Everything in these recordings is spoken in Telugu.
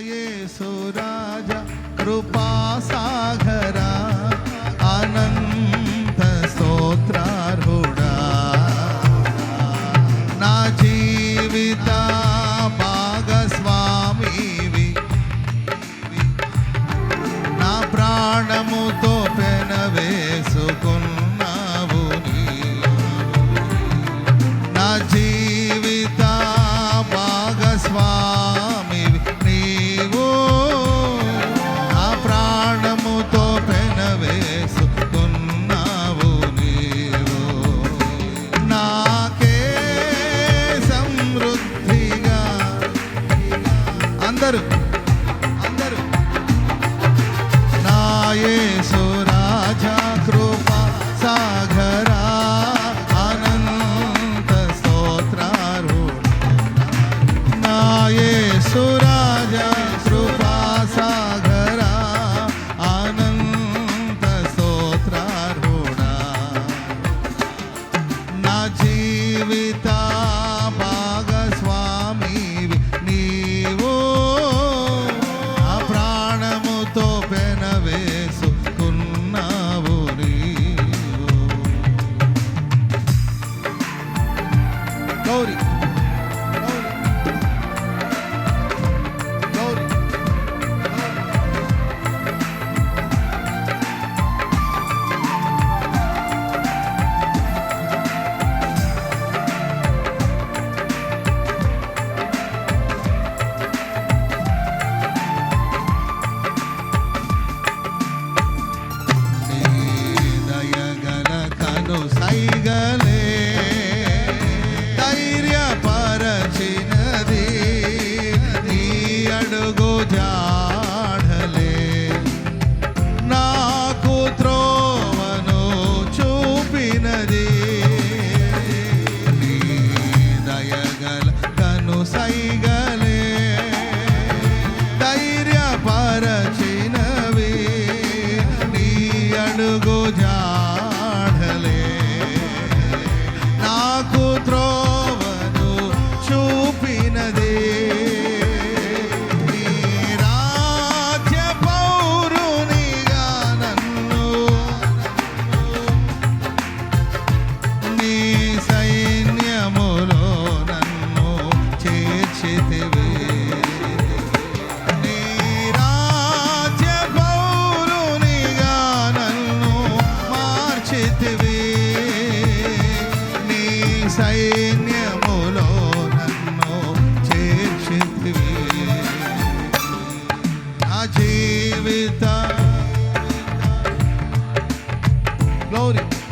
యేసు రాజా కృపా Glory.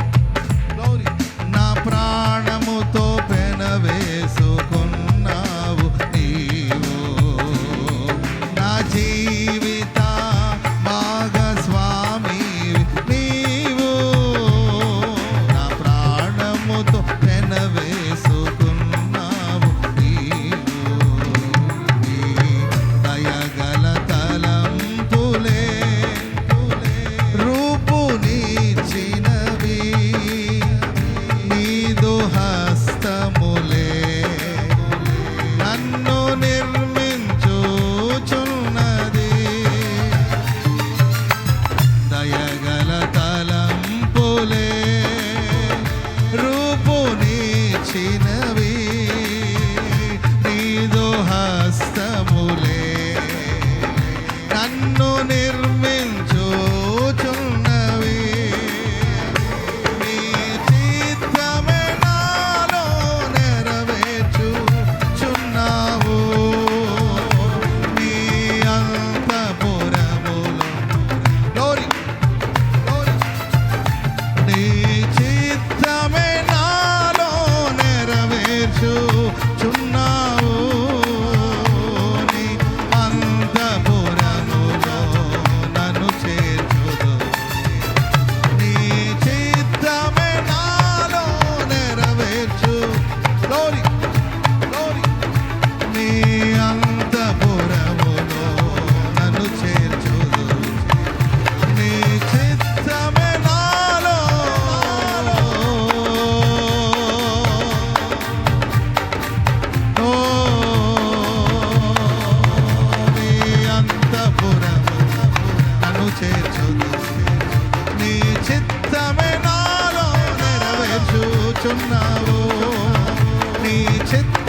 it.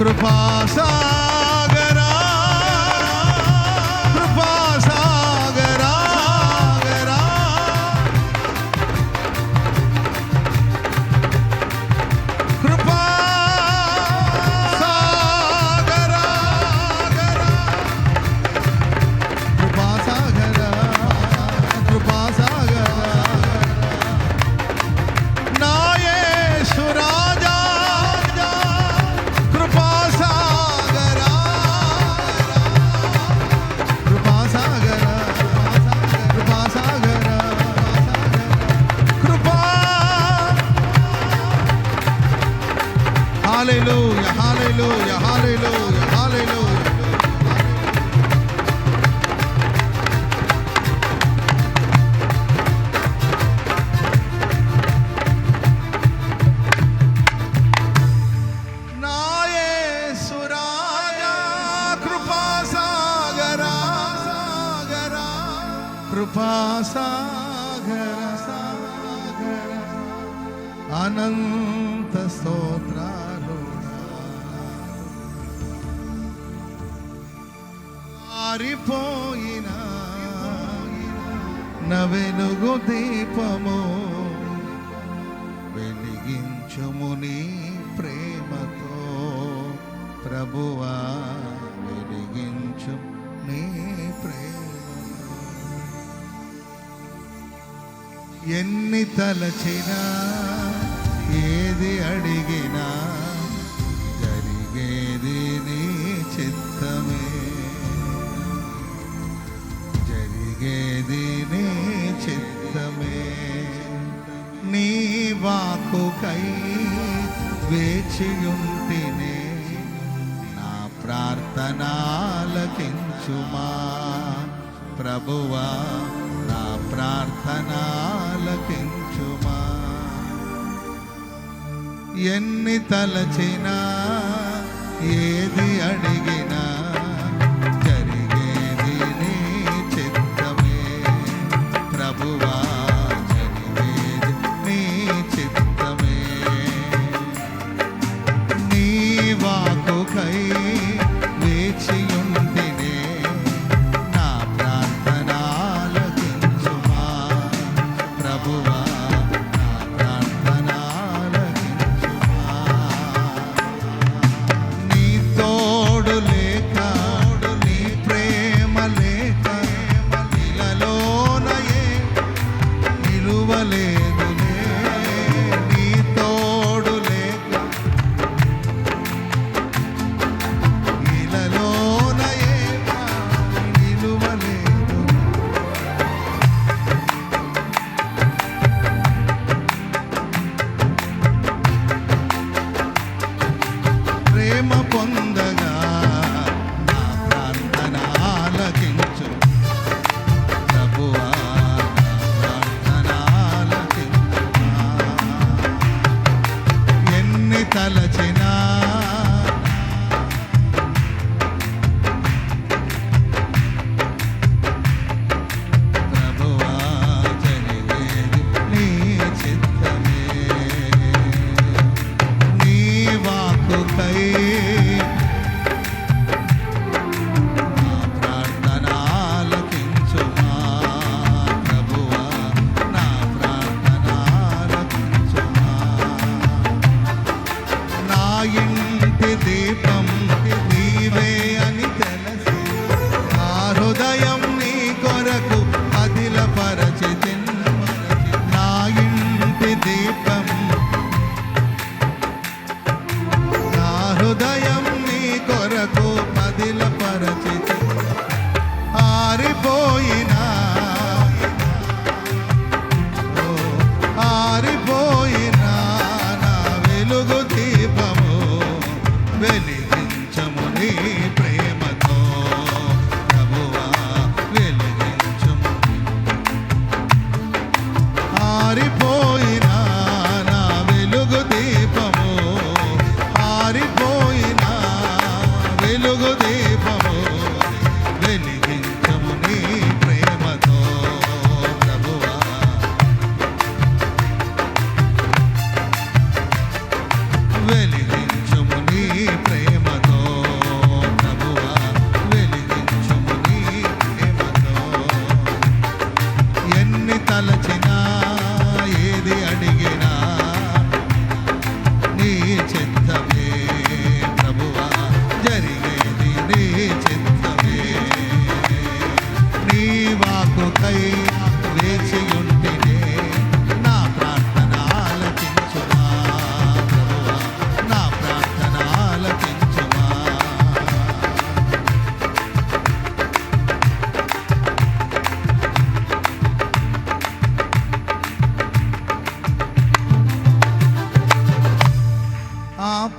కృపాసా కృపాసాగర సాగర అనంత స్తోత్రాలు ఆరిపోయిన నవెనుగు దీపము వెలిగించుము నీ ప్రేమతో. ప్రభువా వెలిగించు నీ ప్రేమ. ఎన్ని తలచినా ఏది అడిగినా జరిగేది నీ చిత్తమే. జరిగేది నీ చిత్తమే. నీ వాకుకై వేచియుంటినే నా ప్రార్థనాలకించుమా. ప్రభువా నా ప్రార్థనా ఎన్ని తలచినా ఏది అడిగి i'm para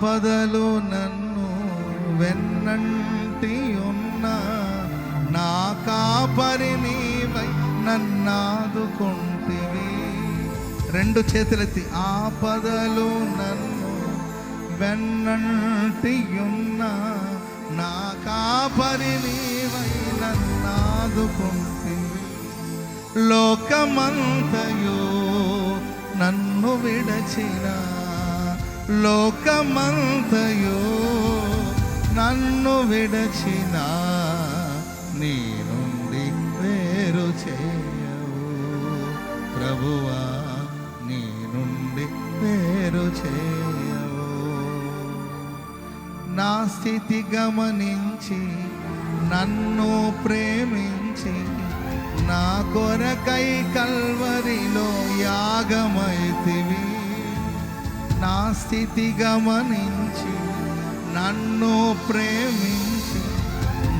పదలు నన్ను వెన్నంటి ఉన్న నా కాపరి నీవై నన్నాదుకుంటివి. రెండు చేతులెత్తి ఆపదలు నన్ను వెన్నంటి ఉన్న నా కాపరి నీవై నన్నాదుకుంటివి. లోకమంతయో నన్ను విడచినా లోకమంతయో నన్ను విడచిన నీ నుండి వేరు చేయవు. ప్రభువా నీ నుండి వేరు చేయవు. నా స్థితి గమనించి నన్ను ప్రేమించి నా కొరకై కల్వరిలో యాగమైతివి. నా స్థితి గమనించి నన్ను ప్రేమించి.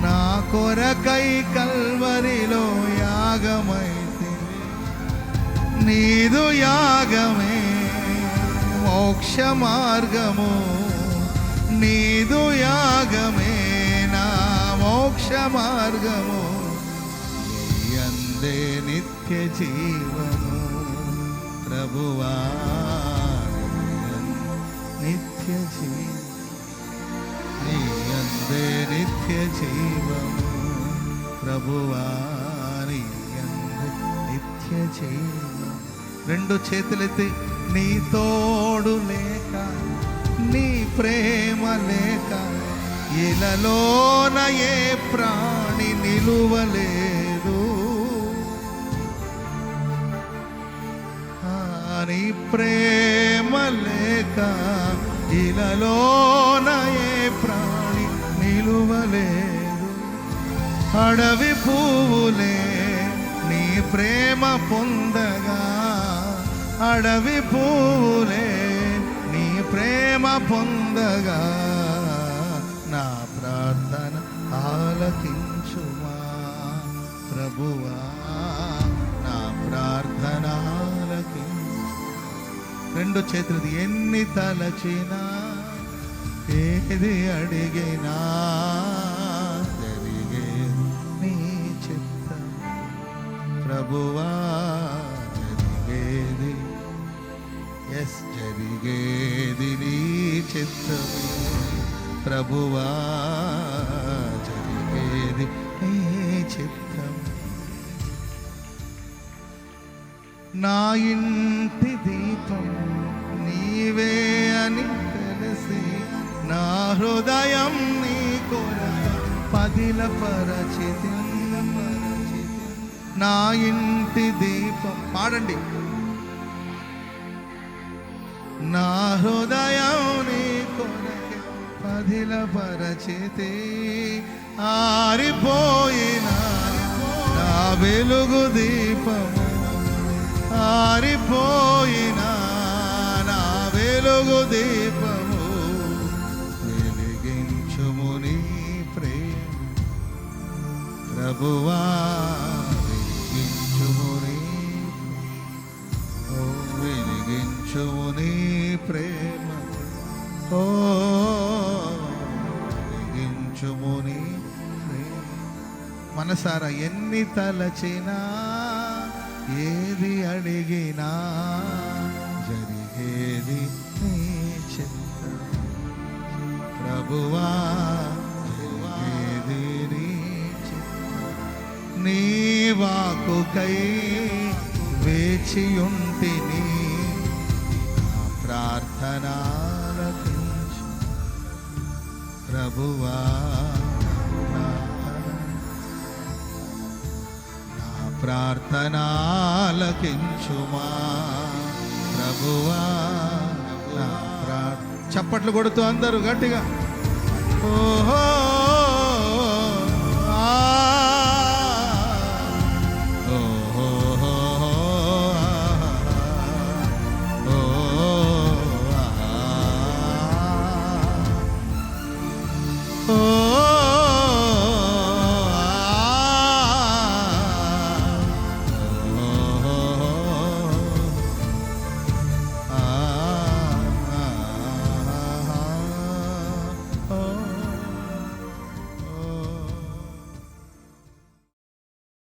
నా కొరకై కల్వరిలో యాగమైతే నీదు యాగమే మోక్ష మార్గము. నీదు యాగమే నా మోక్ష మార్గము. నీ అందే నిత్య జీవము ప్రభువా. నిత్య జీవం నీ అందే నిత్య జీవము ప్రభువా నీ అందే నిత్య జీవం రెండు చేతులెత్తి నీ తోడు లేక నీ ప్రేమ లేక ఇలలోన ఏ ప్రాణి నిలువలేదు. నీ ప్రేమ లేక ఇలలోన ఏ ప్రాణి నిలువలేదు. అడవి పువ్వులే నీ ప్రేమ పొందగా. అడవి పువ్వులే నీ ప్రేమ పొందగా. నా ప్రార్థన ఆలకించుమా ప్రభువా. నా ప్రార్థన ఆలకించు రెండు చేతులది ఎన్ని తలచినా ఏది అడిగినా జరిగే నీ చిత్తం. ప్రభువా జరిగేది ఎస్ జరిగేది నీ చిత్తమే ప్రభువా నా ఇంటి దీపం నీవే అని తెలిసి నా హృదయం నీ కొరకు పదిల పరచితి నా ఇంటి దీపం పాడండి. నా హృదయం నీ కొరకు పదిల పరచితి ఆరిపోయిన నా వెలుగు దీపము ఆరిపోయిన నా వెలుగు దీపము వెలిగించుము నీ ప్రేమ. ప్రభువా వెలిగించుము నీ ఓ వెలిగించుము నీ ప్రేమ. ఓ వెలిగించుము నీ ప్రేమ. మనసారా ఎన్ని తలచినా ఏది అడిగినా జరిగేది నీ చిత్తం ప్రభువా జరిగేది నీ చిత్తం నీ వాకుకై వేచియుంటిని నా ప్రభువా ప్రార్థనాలకించుమా. ప్రభువా నా ప్రా చప్పట్లు కొడుతూ అందరూ గట్టిగా. ఓహో!